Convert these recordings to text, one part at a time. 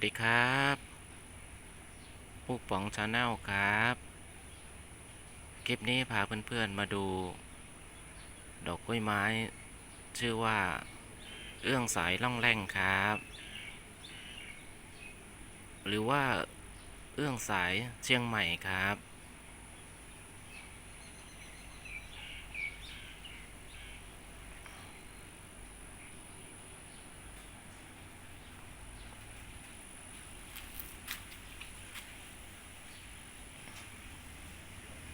สดีครับปุ๊กป๋องชาแนลครับ คลิปนี้พาเพื่อนๆมาดู ดอกกล้วยไม้ ชื่อว่า เอื้องสายล่องแร่งครับ หรือว่า เอื้องสายเชียงใหม่ครับ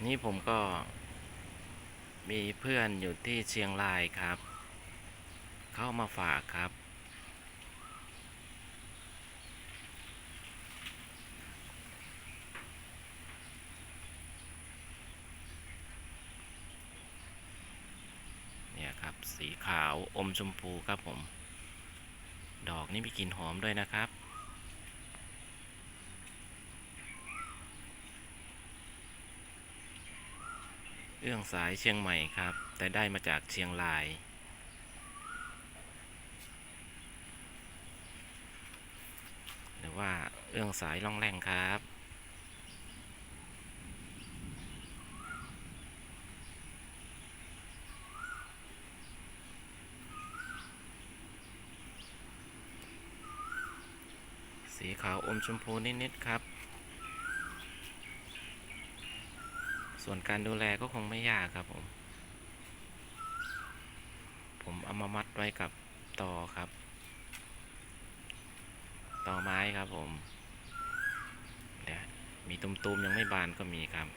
นี่ผมก็ มีเพื่อนอยู่ที่เชียงรายครับ เข้ามาฝากครับ เนี่ยครับสีขาวอมชมพูครับผม ดอกนี่มีกลิ่นหอมด้วยนะครับ เอื้องสายเชียงใหม่ครับ แต่ได้มาจากเชียงราย หรือว่าเอื้องสายล่องแรงครับสีขาวอมชมพูนิดๆครับ ส่วนการดูแลก็คงไม่ยากครับผม ผมเอามามัดไว้กับตอครับตอไม้ครับผม เดี๋ยวมีตุ่มๆยังไม่บานก็มีครับ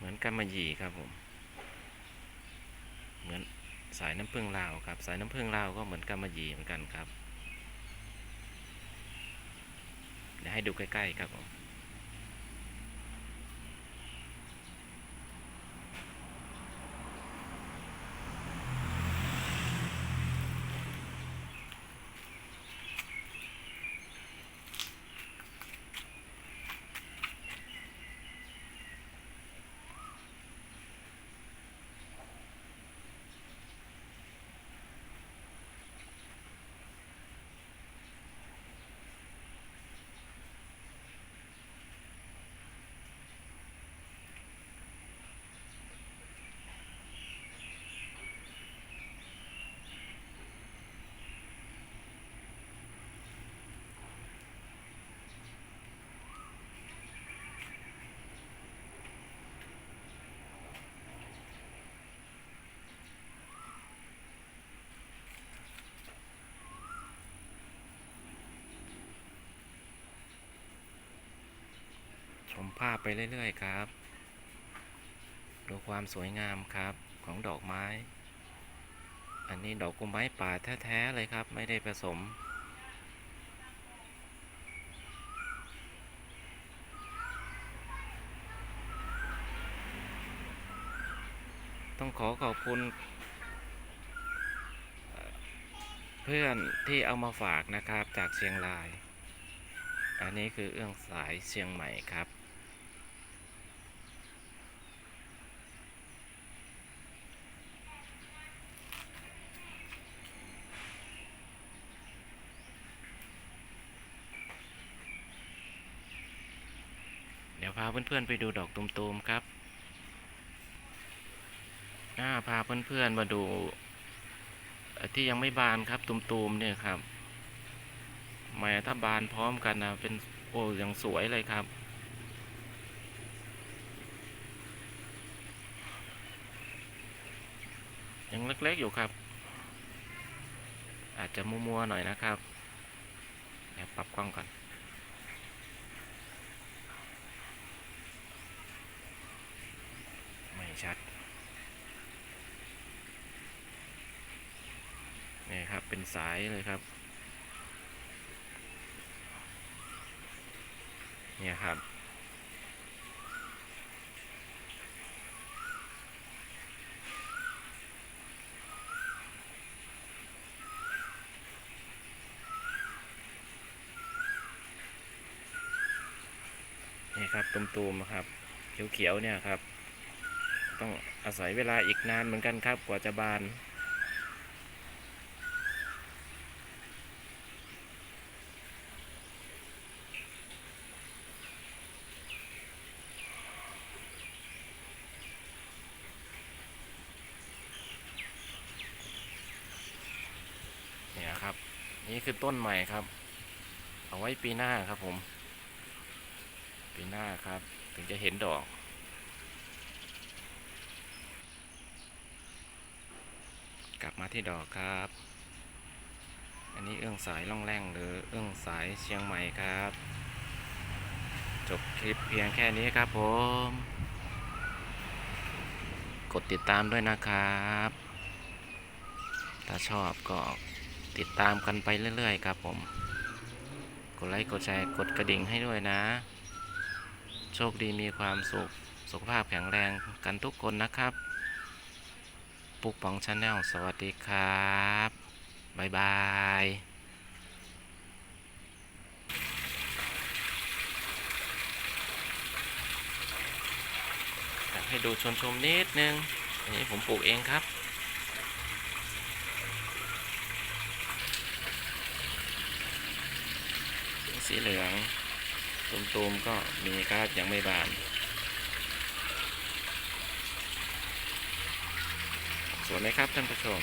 เหมือน กำมะหยี่ครับผม เหมือนสายน้ำผึ้งลาวครับ สายน้ำผึ้งลาวก็เหมือนกำมะหยี่เหมือนกันครับ เดี๋ยวให้ดูใกล้ๆครับผม มภาพไปเรื่อยๆครับ ดูความสวยงามครับของดอกไม้ อันนี้ดอกกุไม้ป่าแท้ๆเลยครับ ไม่ได้ผสม ต้องขอขอบคุณเพื่อนที่เอามาฝากนะครับจากเชียงราย อันนี้คือเอื้องสายเชียงใหม่ครับ เดี๋ยวพาเพื่อนๆไปดูดอกตุมๆครับอ่าพาเพื่อนๆมาดูที่ยังไม่บานครับตุมๆเนี่ยครับแม้ถ้าบานพร้อมกันนะเป็นโอ้ยังสวยเลยครับ ยังเล็กๆอยู่ครับ อาจจะมัวๆหน่อยนะครับเดี๋ยวปรับกล้องก่อน ไม่ ชัดนี่ครับ เป็นสายเลยครับ เนี่ยครับตุ่มๆครับ เขียวๆเนี่ยครับ ต้องอาศัยเวลาอีกนานเหมือนกันครับกว่าจะบาน เนี่ยครับ นี่คือต้นใหม่ครับ เอาไว้ปีหน้าครับผม ปีหน้าครับ ถึงจะเห็นดอก กลับมาที่ดอกครับ อันนี้เอื้องสายล่องแร่งหรือเอื้องสายเชียงใหม่ครับ จบคลิปเพียงแค่นี้ครับผม กดติดตามด้วยนะครับ ถ้าชอบก็ติดตามกันไปเรื่อยๆ ครับผม กดไลค์กดแชร์กดกระดิ่งให้ด้วยนะ โชคดีมีความสุขสุขภาพแข็งแรงกันทุกคนนะครับ ปุกปองชาแนลสวัสดีครับบ๊ายบายอยากให้ดูชมชมๆนิดนึงอันนี้ผมปลูกเองครับสีเหลืองตูมๆก็มีครับยังไม่บาน สวยไหมครับท่านผู้ชม